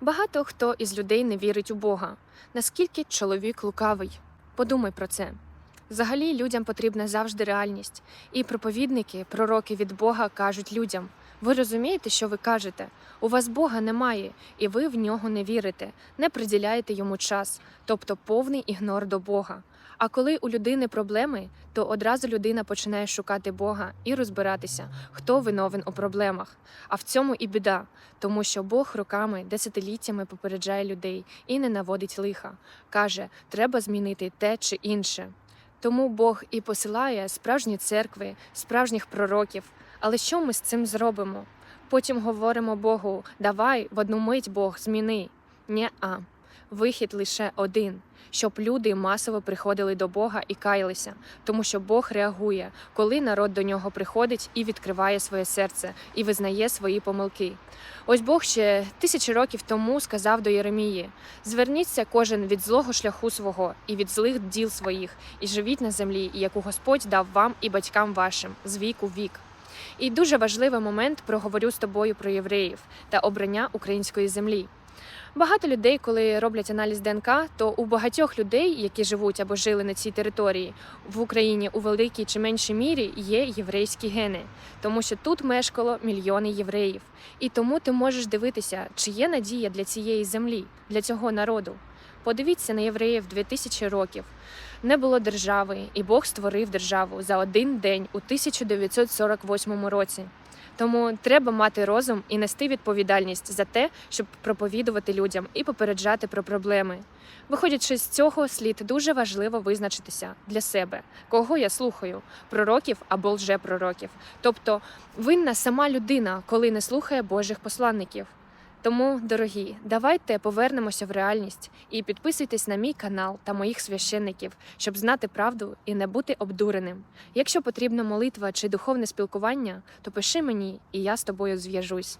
Багато хто із людей не вірить у Бога. Наскільки чоловік лукавий? Подумай про це. Взагалі людям потрібна завжди реальність. І проповідники, пророки від Бога кажуть людям: ви розумієте, що ви кажете? У вас Бога немає, і ви в нього не вірите, не приділяєте йому час, тобто повний ігнор до Бога. А коли у людини проблеми, то одразу людина починає шукати Бога і розбиратися, хто виновен у проблемах. А в цьому і біда, тому що Бог роками, десятиліттями попереджає людей і не наводить лиха. Каже, треба змінити те чи інше. Тому Бог і посилає справжні церкви, справжніх пророків. Але що ми з цим зробимо? Потім говоримо Богу: давай в одну мить Бог зміни. Ні-а. Вихід лише один, щоб люди масово приходили до Бога і каялися, тому що Бог реагує, коли народ до нього приходить і відкриває своє серце і визнає свої помилки. Ось Бог ще тисячі років тому сказав до Єремії: зверніться кожен від злого шляху свого і від злих діл своїх, і живіть на землі, яку Господь дав вам і батькам вашим з віку в вік. І дуже важливий момент проговорю з тобою про євреїв та обрання української землі. Багато людей, коли роблять аналіз ДНК, то у багатьох людей, які живуть або жили на цій території в Україні у великій чи меншій мірі, є єврейські гени, тому що тут мешкало мільйони євреїв. І тому ти можеш дивитися, чи є надія для цієї землі, для цього народу. Подивіться на євреїв 2000 років. Не було держави, і Бог створив державу за один день у 1948 році. Тому треба мати розум і нести відповідальність за те, щоб проповідувати людям і попереджати про проблеми. Виходячи з цього, слід дуже важливо визначитися для себе, кого я слухаю пророків або лжепророків. Тобто винна сама людина, коли не слухає Божих посланників. Тому, дорогі, давайте повернемося в реальність і підписуйтесь на мій канал та моїх священників, щоб знати правду і не бути обдуреним. Якщо потрібна молитва чи духовне спілкування, то пиши мені, і я з тобою зв'яжусь.